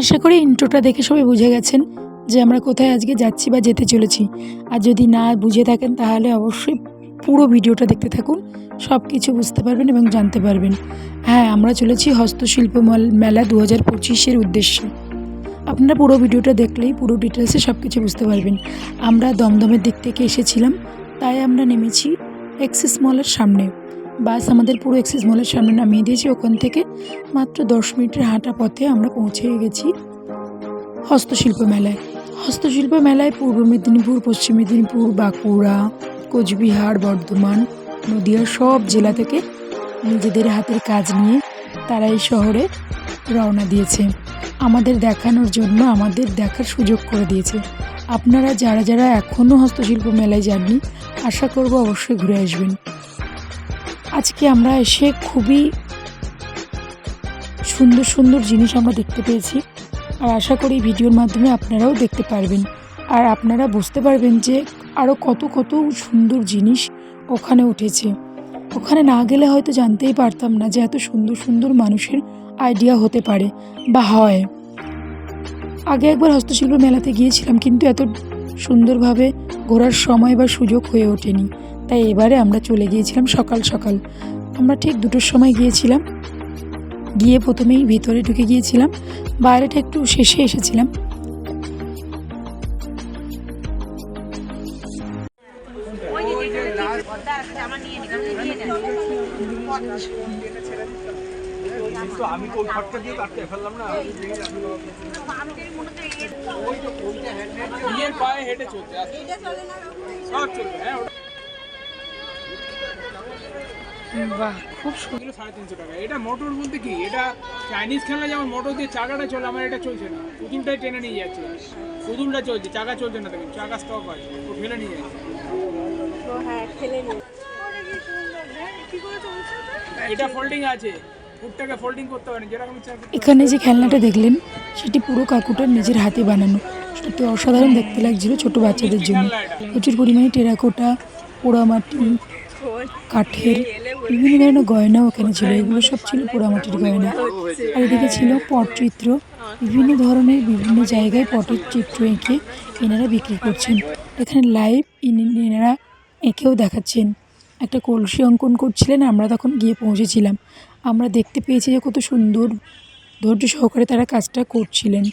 আশা করি ইন্ট্রোটা দেখে সবাই বুঝে গেছেন যে আমরা কোথায় আজকে যাচ্ছি বা যেতে চলেছি। আর যদি না বুঝে থাকেন, তাহলে অবশ্যই পুরো ভিডিওটা দেখতে থাকুন সব কিছু বুঝতে পারবেন এবং জানতে পারবেন। হ্যাঁ আমরা চলেছি হস্তশিল্প মেলা দু হাজার পঁচিশের উদ্দেশ্যে। আপনারা পুরো ভিডিওটা দেখলেই পুরো ডিটেলসে সব কিছু বুঝতে পারবেন। আমরা দমদমের দিক থেকে এসেছিলাম, তাই আমরা নেমেছি এক্সিস মলের সামনে। বাস আমাদের পুরো এক্সিস মলের সামনে নামিয়ে দিয়েছি, ওখান থেকে মাত্র দশ মিনিটের হাঁটা পথে আমরা পৌঁছে গেছি হস্তশিল্প মেলায়। হস্তশিল্প মেলায় পূর্ব মেদিনীপুর, পশ্চিম মেদিনীপুর, বাঁকুড়া, কোচবিহার, বর্ধমান, নদিয়া সব জেলা থেকে নিজেদের হাতের কাজ নিয়ে তারা এই শহরে রওনা দিয়েছে। আমাদের দেখানোর জন্য আমাদের দেখার সুযোগ করে দিয়েছে। আপনারা যারা যারা এখনও হস্তশিল্প মেলায় যাননি, আশা করব অবশ্যই ঘুরে আসবেন। আজকে আমরা এসে খুবই সুন্দর সুন্দর জিনিস আমরা দেখতে পেয়েছি। আর আশা করি ভিডিওর মাধ্যমে আপনারাও দেখতে পারবেন। আর আপনারা বুঝতে পারবেন যে আরও কত কত সুন্দর জিনিস ওখানে উঠেছে। ওখানে না গেলে হয়তো জানতেই পারতাম না যে এত সুন্দর সুন্দর মানুষের আইডিয়া হতে পারে বা হয়। আগে একবার হস্তশিল্প মেলাতে গিয়েছিলাম, কিন্তু এত সুন্দরভাবে ঘোরার সময় বা সুযোগ হয়ে ওঠেনি। তাই এবারে আমরা চলে গিয়েছিলাম সকাল সকাল। আমরা ঠিক দুটোর সময় গিয়েছিলাম। গিয়ে প্রথমেই ভিতরে ঢুকে গিয়েছিলাম। বাইরেটা একটু শেষে এসেছিলাম। আমি তো ওই খটকা দিয়ে কাটতে ফেললাম না নিজের পায়ে হেঁটে চলতে আছে। সব চলবে হ্যাঁ বাহ খুব সুন্দর। সাড়ে তিনশো টাকা। এটা মোটর বলতে কি? এটা চাইনিজ খেলনা যেমন মোটর দিয়ে চাকাটা চলে আমার এটা চলছে না। পুতুলটাই টেনে নিয়ে যাচ্ছে। পুতুলটা চলছে চাকা চলছে না দেখুন চাকা স্টপ আছে ও নিয়ে যাচ্ছে। এটা ফোল্ডিং আছে। এখানে যে খেলনাটা দেখলেন সেটি পুরো কাকুটার নিজের হাতে বানানো। সত্যি অসাধারণ দেখতে লাগছিল ছোট বাচ্চাদের জন্য। প্রচুর পরিমাণে টেরাকোটা পোড়ামাটি কাঠের বিভিন্ন ধরনের গয়নাও এখানে ছিল। এগুলো সব ছিল পোড়ামাটির গয়না। আর এদিকে ছিল পটচিত্র বিভিন্ন ধরনের বিভিন্ন জায়গায় পটের চিত্র এঁকে এনারা বিক্রি করছেন। এখানে লাইভ এনারা এঁকেও দেখাচ্ছেন। একটা কলসি অঙ্কন করছিলেন, আমরা তখন গিয়ে পৌঁছেছিলাম। আমরা দেখতে পেয়েছি যে কত সুন্দর ধৈর্য সহকারে তারা কাজটা করছিলেন।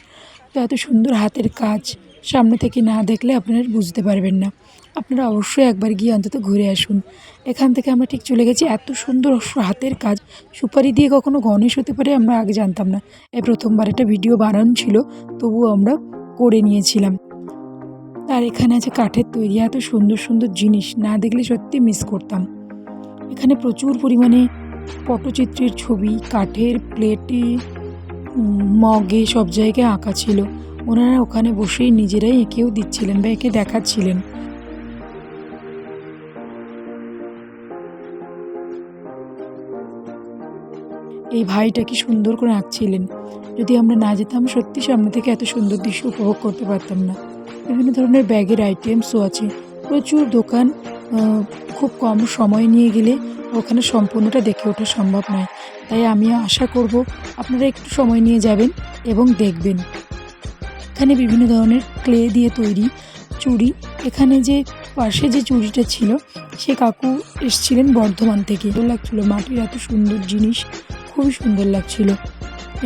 তো এত সুন্দর হাতের কাজ সামনে থেকে না দেখলে আপনারা বুঝতে পারবেন না। আপনারা অবশ্যই একবার গিয়ে অন্তত ঘুরে আসুন। এখান থেকে আমরা ঠিক চলে গেছি। এত সুন্দর হাতের কাজ, সুপারি দিয়ে কখনো গণেশ হতে পারে আমরা আগে জানতাম না। এই প্রথমবার একটা ভিডিও বানানো ছিল, তবুও আমরা করে নিয়েছিলাম। আর এখানে আছে কাঠের তৈরি এত সুন্দর সুন্দর জিনিস, না দেখলে সত্যি মিস করতাম। এখানে প্রচুর পরিমাণে পটচিত্রের ছবি, কাঠের প্লেটে মগে সব জায়গায় আঁকা ছিল। ওনারা ওখানে বসেই নিজেরাই এঁকেও দিচ্ছিলেন বা এঁকে দেখাচ্ছিলেন। এই ভাইটা কি সুন্দর করে আঁকছিলেন। যদি আমরা না যেতাম, সত্যি সামনে থেকে এত সুন্দর দৃশ্য উপভোগ করতে পারতাম না। বিভিন্ন ধরনের ব্যাগের আইটেমসও আছে। প্রচুর দোকান খুব কম সময় নিয়ে গেলে ওখানে সম্পূর্ণটা দেখে ওঠা সম্ভব নয়। তাই আমি আশা করব আপনারা একটু সময় নিয়ে যাবেন এবং দেখবেন। এখানে বিভিন্ন ধরনের ক্লে দিয়ে তৈরি চুড়ি। এখানে যে পাশে যে চুড়িটা ছিল, সে কাকু এসছিলেন বর্ধমান থেকে। ভালো লাগছিল, মাটির এত সুন্দর জিনিস, খুবই সুন্দর লাগছিল।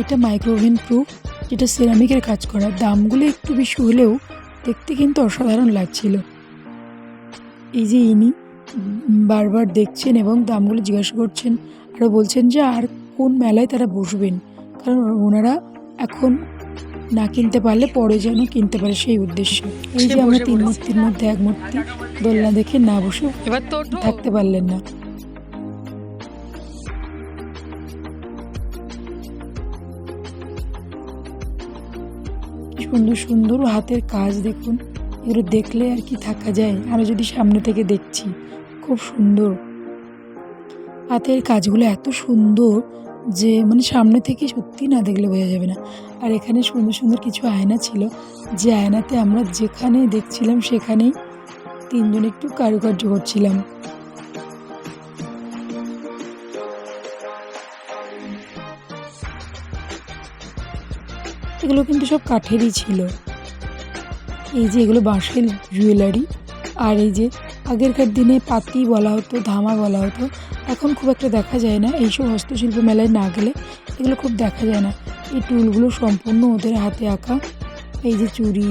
এটা মাইক্রোওভেন প্রুফ যেটা সিরামিকের কাজ করা। দামগুলো একটু বেশি হলেও দেখতে কিন্তু অসাধারণ লাগছিল। এই যে ইনি বারবার দেখছেন এবং দামগুলো জিজ্ঞাসা করছেন আরও বলছেন যে আর কোন মেলায় তারা বসবেন? কারণ ওনারা এখন না কিনতে পারলে পরে যেন কিনতে পারে সেই উদ্দেশ্যে। এই যে আমরা তিন মূর্তির মধ্যে এক মূর্তি দোলনা দেখে না বসে থাকতে পারলেন না। সুন্দর সুন্দর হাতের কাজ দেখুন। এগুলো দেখলে আর কি থাকা যায়। আরও যদি সামনে থেকে দেখছি, খুব সুন্দর। হাতের কাজগুলো এত সুন্দর যে মানে সামনে থেকে সত্যি না দেখলে বোঝা যাবে না। আর এখানে সুন্দর সুন্দর কিছু আয়না ছিল। যে আয়নাতে আমরা যেখানে দেখছিলাম, সেখানেই তিনজন একটু কারুকার্য করছিলাম। এগুলো কিন্তু সব কাঠেরই ছিল। এই যে এগুলো বাঁশের জুয়েলারি, আর এই যে আগেরকার দিনে পাতি বলা হতো, ধামা বলা হতো, এখন খুব একটা দেখা যায় না। এইসব হস্তশিল্প মেলায় না গেলে এগুলো খুব দেখা যায় না। এই টুলগুলো সম্পূর্ণ ওদের হাতে আঁকা। এই যে চুড়ি,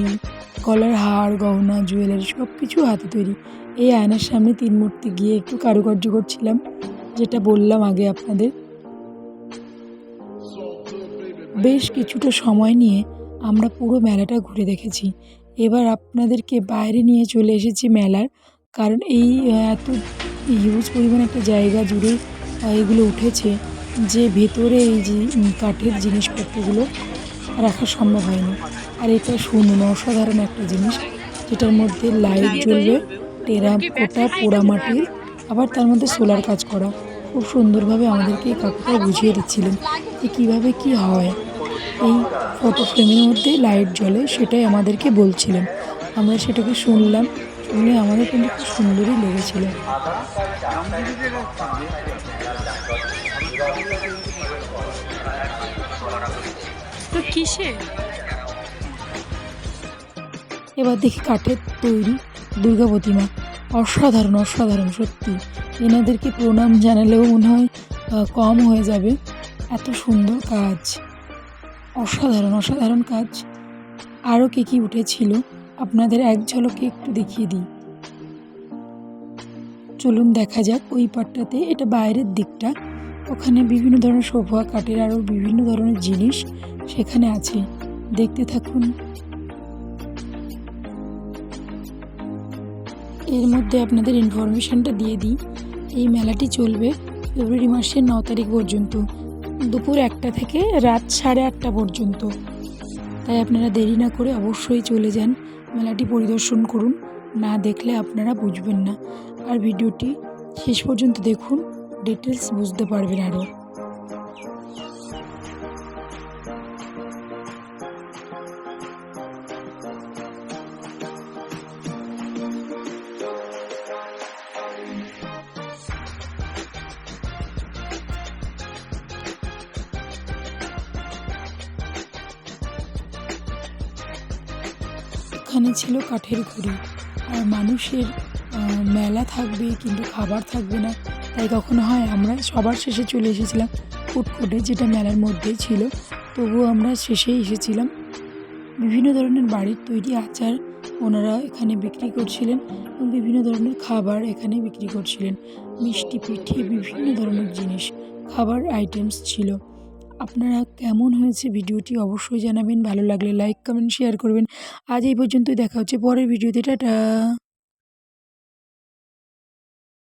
গলার হার, গহনা, জুয়েলারি সব কিছু হাতে তৈরি। এই আয়নার সামনে তিন মূর্তি গিয়ে একটু কারুকার্য করছিলাম, যেটা বললাম আগে আপনাদের। বেশ কিছুটা সময় নিয়ে আমরা পুরো মেলাটা ঘুরে দেখেছি। এবার আপনাদেরকে বাইরে নিয়ে চলে এসেছি মেলার কারণ এই এত হিউজ পরিমাণ একটা জায়গা জুড়ে এগুলো উঠেছে যে ভেতরে এই যে কাঠের জিনিসপত্রগুলো রাখা সম্ভব হয়নি। আর এটা শুনুন অসাধারণ একটা জিনিস যেটার মধ্যে লাইট জ্বলবে টেরা কোটা পোড়া পোড়ামাটির আবার তার মধ্যে সোলার কাজ করা। খুব সুন্দরভাবে আমাদেরকে কাকুটা বুঝিয়ে দিচ্ছিলেন যে কীভাবে কি হয়। এই ফটো ফ্রেমের মধ্যে লাইট জ্বলে সেটাই আমাদেরকে বলছিলেন। আমরা সেটাকে শুনলাম শুনে আমাদের কিন্তু খুব সুন্দরই লেগেছিল। তো কিসে? এবার দেখি কাঠের তৈরি দুর্গা প্রতিমা। অসাধারণ অসাধারণ সত্যি। এনাদেরকে প্রণাম জানালেও মনে হয় কম হয়ে যাবে। এত সুন্দর কাজ। অসাধারণ অসাধারণ কাজ। আরও কে কী উঠেছিল, আপনাদের এক ঝলকে একটু দেখিয়ে দিই। চলুন দেখা যাক ওই পাটটাতে এটা বাইরের দিকটা। ওখানে বিভিন্ন ধরনের সোফা কাঠের আরও বিভিন্ন ধরনের জিনিস সেখানে আছে। দেখতে থাকুন। এর মধ্যে আপনাদের ইনফরমেশনটা দিয়ে দিই। এই মেলাটি চলবে ফেব্রুয়ারি মাসের ন তারিখ পর্যন্ত। দুপুর একটা থেকে রাত সাড়ে আটটা পর্যন্ত। তাই আপনারা দেরি না করে অবশ্যই চলে যান মেলাটি পরিদর্শন করুন। না দেখলে আপনারা বুঝবেন না। আর ভিডিওটি শেষ পর্যন্ত দেখুন। ডিটেলস বুঝতে পারবেন আরও এখানে ছিল কাঠের ঘড়ি। আর মানুষের মেলা থাকবে কিন্তু খাবার থাকবে না। তাই কখনো হয় আমরা সবার শেষে চলে এসেছিলাম ফুডকোর্টে যেটা মেলার মধ্যেই ছিল। তবুও আমরা শেষেই এসেছিলাম। বিভিন্ন ধরনের বাড়ির তৈরি আচার ওনারা এখানে বিক্রি করছিলেন এবং বিভিন্ন ধরনের খাবার এখানে বিক্রি করছিলেন। মিষ্টি পিঠে, বিভিন্ন ধরনের জিনিস, খাবার আইটেমস ছিল। আপনারা কেমন হয়েছে ভিডিওটি অবশ্যই জানাবেন। ভালো লাগলে লাইক কমেন্ট শেয়ার করবেন। আজ এই পর্যন্তই, দেখা হচ্ছে পরের ভিডিওতে। টাটা!